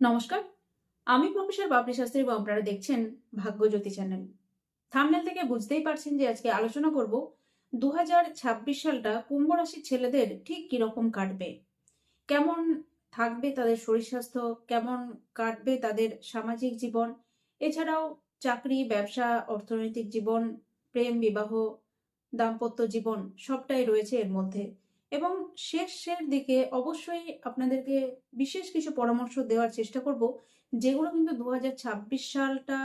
নমস্কার। আমি প্রফেসর বাবরি শাস্ত্রী এবং আপনারা দেখছেন ভাগ্যজ্যোতি চ্যানেল। থামনেল থেকে বুঝতেই পারছেন যে আজকে আলোচনা করব দু হাজার ছাব্বিশ সালটা কুম্ভ রাশির ছেলেদের ঠিক কীরকম কাটবে। কেমন থাকবে তাদের শরীর স্বাস্থ্য, কেমন কাটবে তাদের সামাজিক জীবন, এছাড়াও চাকরি, ব্যবসা, অর্থনৈতিক জীবন, প্রেম, বিবাহ, দাম্পত্য জীবন সবটাই রয়েছে এর মধ্যে। এবং শেষের দিকে অবশ্যই আপনাদেরকে বিশেষ কিছু পরামর্শ দেওয়ার চেষ্টা করব, যেগুলো কিন্তু দু হাজার ছাব্বিশ সালটা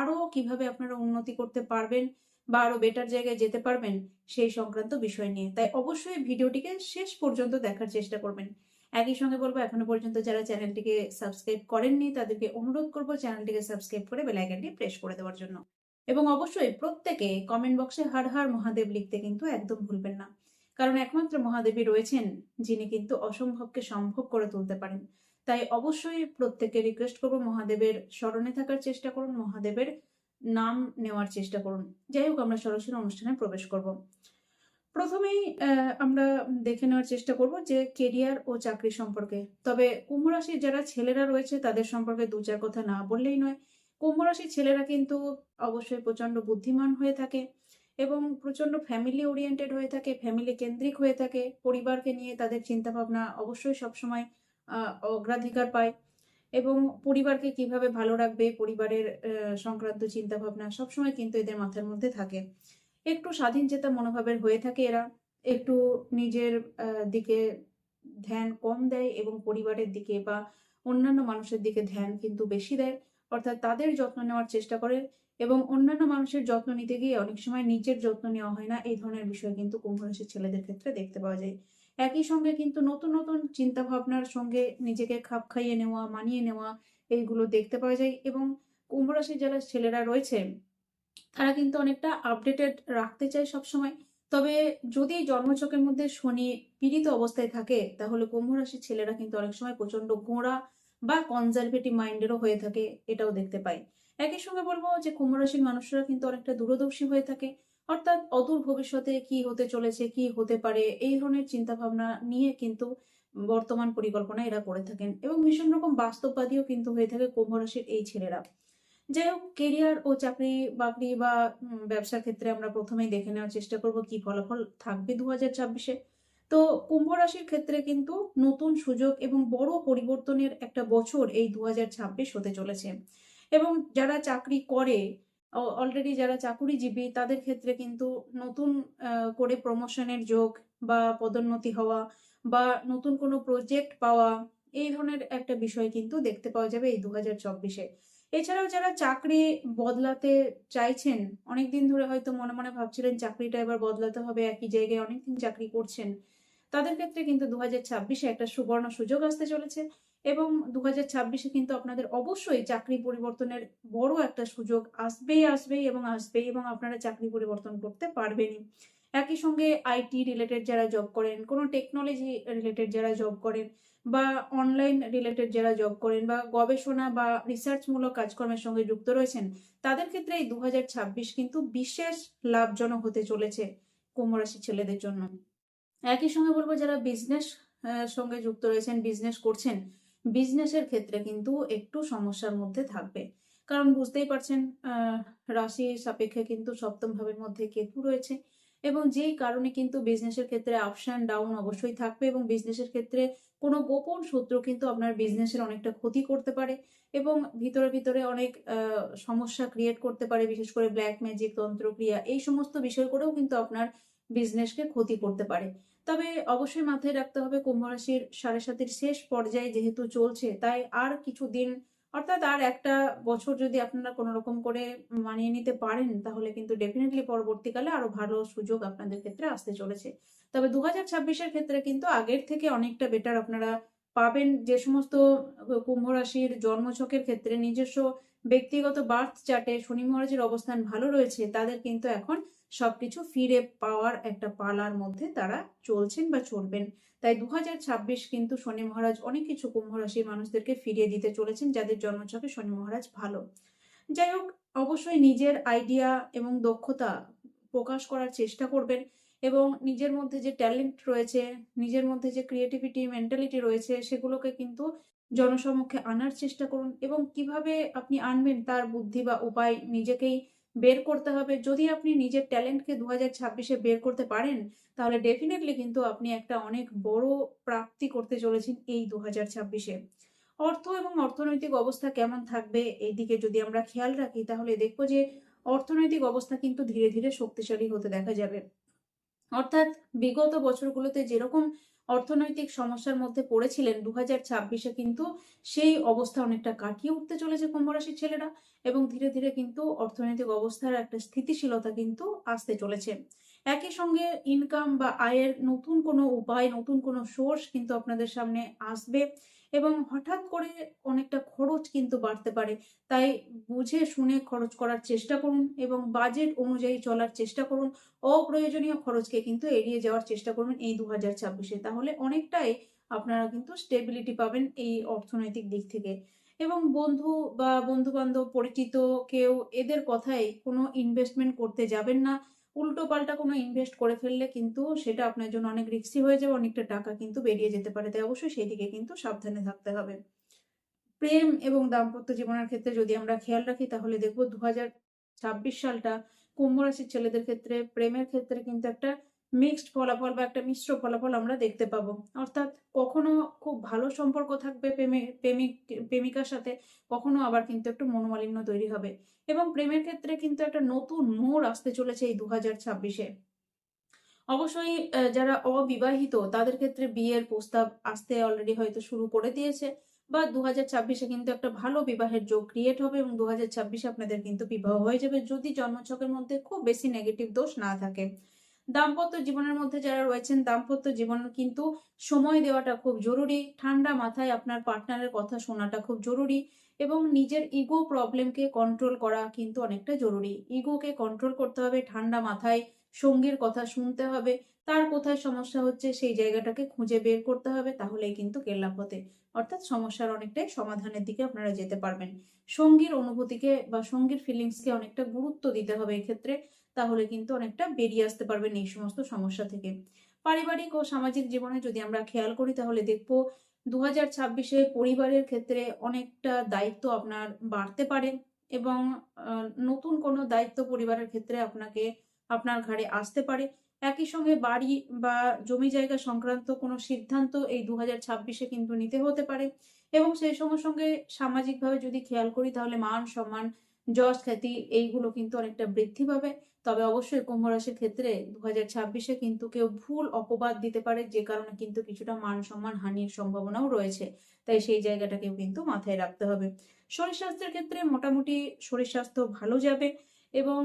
আরও কীভাবে আপনারা উন্নতি করতে পারবেন বা আরও বেটার জায়গায় যেতে পারবেন সেই সংক্রান্ত বিষয় নিয়ে। তাই অবশ্যই ভিডিওটিকে শেষ পর্যন্ত দেখার চেষ্টা করবেন। একই সঙ্গে বলব, এখনও পর্যন্ত যারা চ্যানেলটিকে সাবস্ক্রাইব করেননি, তাদেরকে অনুরোধ করব চ্যানেলটিকে সাবস্ক্রাইব করে বেল আইকনটি প্রেস করে দেওয়ার জন্য। এবং অবশ্যই প্রত্যেকে কমেন্ট বক্সে হার হার মহাদেব লিখতে কিন্তু একদম ভুলবেন না। কারণ একমাত্র মহাদেবী রয়েছেন যিনি কিন্তু অসম্ভবকে সম্ভব করে তুলতে পারেন। তাই অবশ্যই প্রত্যেককে রিকোয়েস্ট করব মহাদেবের স্মরণে থাকার চেষ্টা করুন, মহাদেবের নাম নেওয়ার চেষ্টা করুন। যাই হোক, আমরা সরাসরি অনুষ্ঠানে প্রবেশ করব। প্রথমেই আমরা দেখে নেওয়ার চেষ্টা করব যে কেরিয়ার ও চাকরি সম্পর্কে। তবে কুম্ভ রাশির যারা ছেলেরা রয়েছে, তাদের সম্পর্কে দু চার কথা না বললেই নয়। কুম্ভ রাশির ছেলেরা কিন্তু অবশ্যই প্রচণ্ড বুদ্ধিমান হয়ে থাকে। এবং প্রচণ্ড ফ্যামিলি ওরিয়েন্টেড হয়ে থাকে ফ্যামিলি কেন্দ্রিক হয়ে থাকে। পরিবারকে নিয়ে তাদের চিন্তা ভাবনা অবশ্যই সবসময় অগ্রাধিকার পায় এবং পরিবারকে কীভাবে ভালো রাখবে, পরিবারের সংক্রান্ত চিন্তা ভাবনা সবসময় কিন্তু এদের মাথার মধ্যে থাকে। একটু স্বাধীন চেতা মনোভাবের হয়ে থাকে এরা। একটু নিজের দিকে ধ্যান কম দেয় এবং পরিবারের দিকে বা অন্যান্য মানুষের দিকে ধ্যান কিন্তু বেশি দেয়। অর্থাৎ তাদের যত্ন নেওয়ার চেষ্টা করে। এবং অন্যান্য মানুষের যত্ন নিতে গিয়ে অনেক সময় নিজের যত্ন নেওয়া হয় না। এই ধরনের বিষয় কিন্তু কুম্ভ রাশির ছেলেদের ক্ষেত্রে দেখতে পাওয়া যায়। একই সঙ্গে কিন্তু নতুন নতুন চিন্তা ভাবনার সঙ্গে নিজেকে খাপ খাইয়ে নেওয়া, মানিয়ে নেওয়া, এইগুলো দেখতে পাওয়া যায় এবং কুম্ভ রাশির যারা ছেলেরা রয়েছে, তারা কিন্তু অনেকটা আপডেটেড রাখতে চায় সবসময়। তবে যদি জন্মচকের মধ্যে শনি পীড়িত অবস্থায় থাকে, তাহলে কুম্ভ রাশির ছেলেরা কিন্তু অনেক সময় প্রচণ্ড গোঁড়া বা কনজারভেটিভ মাইন্ডেরও হয়ে থাকে, এটাও দেখতে পাই একই সঙ্গে বলব যে কুম্ভ রাশির মানুষরা কিন্তু অনেকটা দূরদর্শী হয়ে থাকে। অর্থাৎ অদূর ভবিষ্যতে কি হতে চলেছে, কি হতে পারে, এই ধরনের চিন্তা ভাবনা নিয়ে কিন্তু বর্তমান পরিকল্পনা এরা করে থাকেন এবং ভীষণ রকম বাস্তববাদীও কিন্তু হয়ে থাকে কুম্ভ রাশির এই ছেলেরা। যাই হোক কেরিয়ার ও চাকরি বাকরি বা ব্যবসার ক্ষেত্রে আমরা প্রথমেই দেখে নেওয়ার চেষ্টা করব কি ফলাফল থাকবে দু হাজার ছাব্বিশে। তো কুম্ভ রাশির ক্ষেত্রে কিন্তু নতুন সুযোগ এবং বড় পরিবর্তনের একটা বছর এই দু হাজার ছাব্বিশ হতে চলেছে। এবং যারা চাকরি করে অলরেডি যারা চাকুরিজীবী, তাদের ক্ষেত্রে কিন্তু নতুন করে প্রমোশনের যোগ বা পদোন্নতি হওয়া বা নতুন কোনো প্রজেক্ট পাওয়া, এই ধরনের একটা বিষয় কিন্তু দেখতে পাওয়া যাবে এই দু হাজার চব্বিশে। এছাড়াও যারা চাকরি বদলাতে চাইছেন অনেক দিন ধরে হয়তো মনে মনে ভাবছিলেন চাকরিটা এবার বদলাতে হবে, একই জায়গায় অনেকদিন চাকরি করছেন, তাদের ক্ষেত্রে কিন্তু দু হাজার ছাব্বিশে একটা সুবর্ণ সুযোগ আসতে চলেছে। এবং দু হাজার ছাব্বিশে কিন্তু আপনাদের অবশ্যই চাকরি পরিবর্তনের বড় একটা সুযোগ আসবেই আসবেই এবং আসবেই এবং আপনারা চাকরি পরিবর্তন করতে পারবেনই। একই সঙ্গে আইটি রিলেটেড যারা জব করেন, কোনো টেকনোলজি রিলেটেড যারা জব করেন বা অনলাইন রিলেটেড যারা জব করেন বা গবেষণা বা রিসার্চমূলক কাজকর্মের সঙ্গে যুক্ত রয়েছেন, তাদের ক্ষেত্রে এই দু হাজার ছাব্বিশ কিন্তু বিশেষ লাভজনক হতে চলেছে কুম্ভ রাশির ছেলেদের জন্য। একই সঙ্গে বলব, যারা বিজনেস সঙ্গে যুক্ত রয়েছেন বিজনেস করছেন বিজনেসের ক্ষেত্রে কিন্তু একটু সমস্যার মধ্যে থাকবে। কারণ বুঝতেই পারছেন রাশি সাপেক্ষে কিন্তু সপ্তম ভাবের মধ্যে কেতু রয়েছে এবং যেই কারণে কিন্তু বিজনেসের ক্ষেত্রে আপস অ্যান্ড ডাউন অবশ্যই থাকবে এবং বিজনেসের ক্ষেত্রে কোনো গোপন সূত্র কিন্তু আপনার বিজনেসের অনেকটা ক্ষতি করতে পারে এবং ভিতরে ভিতরে অনেক সমস্যা ক্রিয়েট করতে পারে, বিশেষ করে ব্ল্যাক ম্যাজিক তন্ত্রক্রিয়া এই সমস্ত বিষয় করেও কিন্তু আপনার বিজনেসকে ক্ষতি করতে পারে। তবে অবশ্যই মাথায় রাখতে হবে কুম্ভ রাশির সাড়ে সাতের শেষ পর্যায়ে যেহেতু চলছে, তাই আর কিছু দিন অর্থাৎ আর একটা বছর যদি আপনারা কোনো রকম করে মানিয়ে নিতে পারেন, তাহলে কিন্তু ডেফিনেটলি পরবর্তীকালে আরও ভালো সুযোগ আপনাদের ক্ষেত্রে আসতে চলেছে। তবে দু হাজার ছাব্বিশের ক্ষেত্রে কিন্তু আগের থেকে অনেকটা বেটার আপনারা পাবেন। যে সমস্ত কুম্ভ রাশির জন্মছকের ক্ষেত্রে নিজস্ব ব্যক্তিগত বার্থ চার্টে শনি মহারাজের অবস্থান ভালো রয়েছে, তাদের কিন্তু এখন সবকিছু ফিরে পাওয়ার একটা পালার মধ্যে তারা চলছেন বা চলবেন। তাই দু হাজার ছাব্বিশ কিন্তু শনি মহারাজ অনেক কিছু কুম্ভ রাশির মানুষদেরকে ফিরিয়ে দিতে চলেছেন, যাদের জন্মছকে শনি মহারাজ ভালো। যাই হোক, অবশ্যই নিজের আইডিয়া এবং দক্ষতা প্রকাশ করার চেষ্টা করবেন এবং নিজের মধ্যে যে ট্যালেন্ট রয়েছে, নিজের মধ্যে যে ক্রিয়েটিভিটি, মেন্টালিটি রয়েছে, সেগুলোকে কিন্তু জনসমক্ষে আনার চেষ্টা করুন এবং কীভাবে আপনি আনবেন তার বুদ্ধি বা উপায় নিজেকেই বের করতে হবে। যদি আপনি নিজের ট্যালেন্টকে দু হাজার ছাব্বিশে বের করতে পারেন, তাহলে ডেফিনেটলি কিন্তু আপনি একটা অনেক বড় প্রাপ্তি করতে চলেছেন এই দু হাজার ছাব্বিশে। অর্থ এবং অর্থনৈতিক অবস্থা কেমন থাকবে এই দিকে যদি আমরা খেয়াল রাখি, তাহলে দেখব যে অর্থনৈতিক অবস্থা কিন্তু ধীরে ধীরে শক্তিশালী হতে দেখা যাবে। অর্থাৎ বিগত বছরগুলোতে যেরকম অর্থনৈতিক সমস্যার মধ্যে পড়েছিলেন দু হাজার ছাব্বিশে কিন্তু সেই অবস্থা অনেকটা কাটিয়ে উঠতে চলেছে কুম্ভ রাশির ছেলেরা এবং ধীরে ধীরে কিন্তু অর্থনৈতিক অবস্থার একটা স্থিতিশীলতা কিন্তু আসতে চলেছে। একই সঙ্গে ইনকাম বা আয়ের নতুন কোনো উপায়, নতুন কোনো সোর্স কিন্তু আপনাদের সামনে আসবে এবং হঠাৎ করে অনেকটা খরচ কিন্তু বাড়তে পারে। তাই বুঝে শুনে খরচ করার চেষ্টা করুন এবং বাজেট অনুযায়ী চলার চেষ্টা করুন। অপ্রয়োজনীয় খরচকে কিন্তু এড়িয়ে যাওয়ার চেষ্টা করবেন এই দু হাজার ছাব্বিশে। তাহলে অনেকটাই আপনারা কিন্তু স্টেবিলিটি পাবেন এই অর্থনৈতিক দিক থেকে। এবং বন্ধু বা বন্ধু বান্ধব পরিচিত কেউ এদের কথায় কোনো ইনভেস্টমেন্ট করতে যাবেন না। উল্টো পাল্টা কোনো ইনভেস্ট করে ফেললে কিন্তু সেটা আপনার জন্য অনেক রিক্সি হয়ে যাবে, অনেকটা টাকা কিন্তু বেরিয়ে যেতে পারে। তাই অবশ্যই সেই দিকে কিন্তু সাবধানে থাকতে হবে। প্রেম এবং দাম্পত্য জীবনের ক্ষেত্রে যদি আমরা খেয়াল রাখি, তাহলে দেখব দু ছাব্বিশ সালটা কুম্ভ রাশির ছেলেদের ক্ষেত্রে প্রেমের ক্ষেত্রে কিন্তু একটা মিক্সড ফলাফল বা একটা মিশ্র ফলাফল আমরা দেখতে পাবো। অর্থাৎ কখনো খুব ভালো সম্পর্ক থাকবে প্রেমে, প্রেমিক, প্রেমিকার সাথে, কখনো আবার কিন্তু একটু মনোমালিন্য তৈরি হবে। এবং প্রেমের ক্ষেত্রে কিন্তু একটা নতুন মোড় আসতে চলেছে এই দু হাজার ছাব্বিশে। অবশ্যই যারা অবিবাহিত, তাদের ক্ষেত্রে বিয়ের প্রস্তাব আসতে অলরেডি হয়তো শুরু করে দিয়েছে। বা দু হাজার ছাব্বিশে কিন্তু একটা ভালো বিবাহের যোগ ক্রিয়েট হবে এবং দু হাজার ছাব্বিশে আপনাদের কিন্তু বিবাহ হয়ে যাবে। যদি জন্মছকের মধ্যে খুব বেশি নেগেটিভ দোষ না থাকে। দাম্পত্য জীবনের মধ্যে যারা রয়েছেন, দাম্পত্য জীবন কিন্তু সময় দেওয়াটা খুব জরুরি। ঠান্ডা মাথায় আপনার পার্টনারের কথা শোনাটা খুব জরুরি এবং নিজের ইগো প্রবলেমকে কন্ট্রোল করা কিন্তু অনেকটা জরুরি। ইগোকে কন্ট্রোল করতে হবে, ঠান্ডা মাথায় সঙ্গীর কথা শুনতে হবে, তার কোথায় সমস্যা হচ্ছে সেই জায়গাটাকে খুঁজে বের করতে হবে, তাহলেই কিন্তু কেল্লাপ হতে অর্থাৎ সমস্যার অনেকটাই সমাধানের দিকে আপনারা যেতে পারবেন। সঙ্গীর অনুভূতিকে বা সঙ্গীর ফিলিংসকে অনেকটা গুরুত্ব দিতে হবে এক্ষেত্রে। তাহলে কিন্তু অনেকটা বেরিয়ে আসতে পারবেন এই সমস্ত সমস্যা থেকে। পারিবারিক ও সামাজিক জীবনে যদি আমরা খেয়াল করি, তাহলে দেখব দু হাজার ছাব্বিশে পরিবারের ক্ষেত্রে অনেকটা দায়িত্ব আপনার বাড়তে পারে এবং নতুন কোনো দায়িত্ব পরিবারের ক্ষেত্রে আপনাকে আপনার ঘাড়ে আসতে পারে। একই সঙ্গে বাড়ি বা জমি জায়গা সংক্রান্ত কোনো সিদ্ধান্ত এই দু হাজার ছাব্বিশে কিন্তু নিতে হতে পারে এবং সেই সঙ্গে সঙ্গে সামাজিকভাবে যদি খেয়াল করি, তাহলে মান সম্মান, যশ খ্যাতি এইগুলো কিন্তু অনেকটা বৃদ্ধি পাবে। তবে অবশ্যই কুম্ভ রাশির ক্ষেত্রে দু হাজার ছাব্বিশে কিন্তু কেউ ভুল অপবাদ দিতে পারে, যে কারণে কিন্তু কিছুটা মান সম্মান হানির সম্ভাবনাও রয়েছে। তাই সেই জায়গাটাকেও কিন্তু মাথায় রাখতে হবে। শরীর স্বাস্থ্যের ক্ষেত্রে মোটামুটি শরীর স্বাস্থ্য ভালো যাবে এবং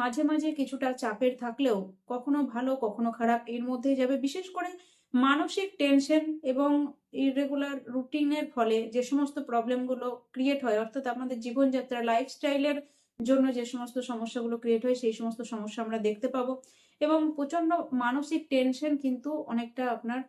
মাঝে মাঝে কিছুটা চাপের থাকলেও কখনো ভালো, কখনো খারাপ এর মধ্যেই যাবে। বিশেষ করে মানসিক টেনশন এবং ইরেগুলার রুটিনের ফলে যে সমস্ত প্রবলেমগুলো ক্রিয়েট হয়, অর্থাৎ আমাদের জীবনযাত্রা লাইফস্টাইলের জন্য যে সমস্ত সমস্যাগুলো ক্রিয়েট হয়, সেই সমস্ত সমস্যা আমরা দেখতে পাবো। এবং প্রচণ্ড মানসিক টেনশন কিন্তু অনেকটা আপনার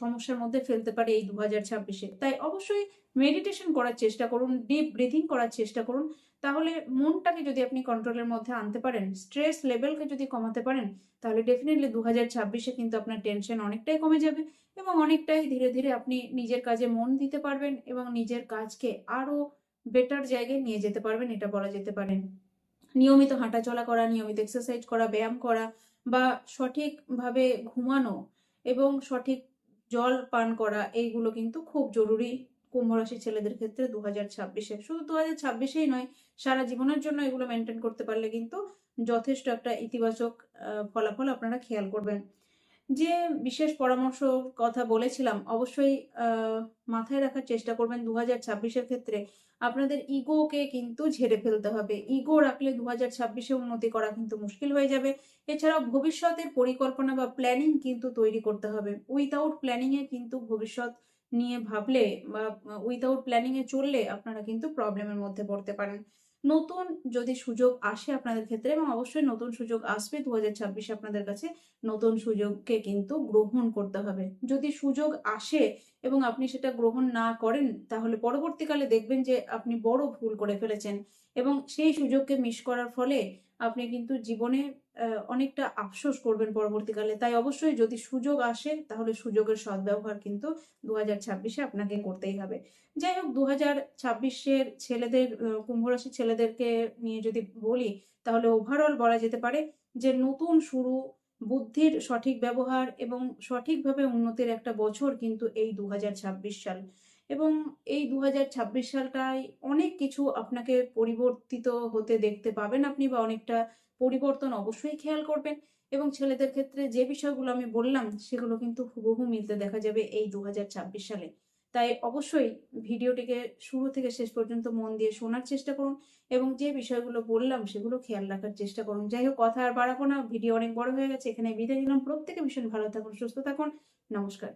সমস্যার মধ্যে ফেলতে পারে এই দু হাজার ছাব্বিশে। তাই অবশ্যই মেডিটেশন করার চেষ্টা করুন ডিপ ব্রিথিং করার চেষ্টা করুন। তাহলে মনটাকে যদি আপনি কন্ট্রোলের মধ্যে আনতে পারেন স্ট্রেস লেভেলকে যদি কমাতে পারেন, তাহলে ডেফিনেটলি দু হাজার ছাব্বিশে কিন্তু আপনার টেনশন অনেকটাই কমে যাবে এবং অনেকটাই ধীরে ধীরে আপনি নিজের কাজে মন দিতে পারবেন এবং নিজের কাজকে আরও বেটার জায়গায় নিয়ে যেতে পারবেন, এটা বলা যেতে পারে। নিয়মিত হাঁটাচলা করা, নিয়মিত এক্সারসাইজ করা, ব্যায়াম করা বা সঠিকভাবে ঘুমানো এবং সঠিক জল পান করা, এইগুলো কিন্তু খুব জরুরি কুম্ভ রাশির ছেলেদের ক্ষেত্রে দু হাজার ছাব্বিশে। শুধু দু হাজার ছাব্বিশেই নয়, সারা জীবনের জন্য এগুলো মেনটেন করতে পারলে কিন্তু যথেষ্ট একটা ইতিবাচক ফলাফল আপনারা খেয়াল করবেন। যে বিশেষ পরামর্শ কথা বলেছিলাম, অবশ্যই মাথায় রাখার চেষ্টা করবেন দু হাজার ছাব্বিশের ক্ষেত্রে। আপনাদের ইগোকে কিন্তু ঝেড়ে ফেলতে হবে। ইগো রাখলে দু হাজার ছাব্বিশে উন্নতি করা কিন্তু মুশকিল হয়ে যাবে। এছাড়াও ভবিষ্যতের পরিকল্পনা বা প্ল্যানিং কিন্তু তৈরি করতে হবে। উইথাউট প্ল্যানিং এ কিন্তু ভবিষ্যৎ নিয়ে ভাবলে বা উইথাউট প্ল্যানিং এ চললে আপনারা কিন্তু প্রবলেমের মধ্যে পড়তে পারেন। নতুন যদি সুযোগ আসে আপনাদের ক্ষেত্রে এবং অবশ্যই নতুন সুযোগ আসবে দু হাজার ছাব্বিশে আপনাদের কাছে, নতুন সুযোগকে কিন্তু গ্রহণ করতে হবে। যদি সুযোগ আসে এবং আপনি সেটা গ্রহণ না করেন, তাহলে পরবর্তীকালে দেখবেন যে আপনি বড় ভুল করে ফেলেছেন এবং সেই সুযোগকে মিস করার ফলে আপনি কিন্তু জীবনে অনেকটা আফসোস করবেন পরবর্তীকালে। তাই অবশ্যই যদি সুযোগ আসে তাহলে সুযোগের সদ্ব্যবহার কিন্তু দু হাজার ছাব্বিশে আপনাকে করতেই হবে। যাই হোক দু হাজার ছাব্বিশের ছেলেদের আহ, কুম্ভ রাশির ছেলেদেরকে নিয়ে যদি বলি তাহলে ওভারঅল বলা যেতে পারে যে নতুন শুরু বুদ্ধির সঠিক ব্যবহার এবং সঠিকভাবে উন্নতির একটা বছর কিন্তু এই দু সাল। এবং এই দু হাজার ছাব্বিশ সালটায় অনেক কিছু আপনাকে পরিবর্তিত হতে দেখতে পাবেন আপনি বা অনেকটা পরিবর্তন অবশ্যই খেয়াল করবেন এবং ছেলেদের ক্ষেত্রে যে বিষয়গুলো আমি বললাম সেগুলো কিন্তু হুবহু মিলতে দেখা যাবে এই দু হাজার ছাব্বিশ সালে। তাই অবশ্যই ভিডিওটিকে শুরু থেকে শেষ পর্যন্ত মন দিয়ে শোনার চেষ্টা করুন এবং যে বিষয়গুলো বললাম সেগুলো খেয়াল রাখার চেষ্টা করুন। যাই হোক, কথা আর বাড়াবো না, ভিডিও অনেক বড় হয়ে গেছে এখানে বিদায় নিলাম। প্রত্যেকে ভীষণ ভালো থাকুন, সুস্থ থাকুন। নমস্কার।